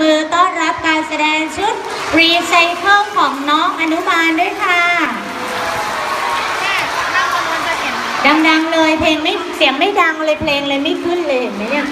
มือต้อนรับการแสดงชุดรีไซเคิลของน้องอนุบาลด้วยค่ะ ดังๆเลยเพลงไม่เสียงไม่ดังเลยเพลงเลยไม่ขึ้นเลยเห็นไหมเนี่ย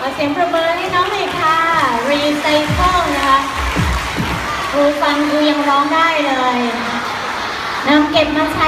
ขอเสียงประเมินให้น้อหน่คะ Recycle นะคะครูฟังครูยังร้องได้เลยนำเก็บมาใช้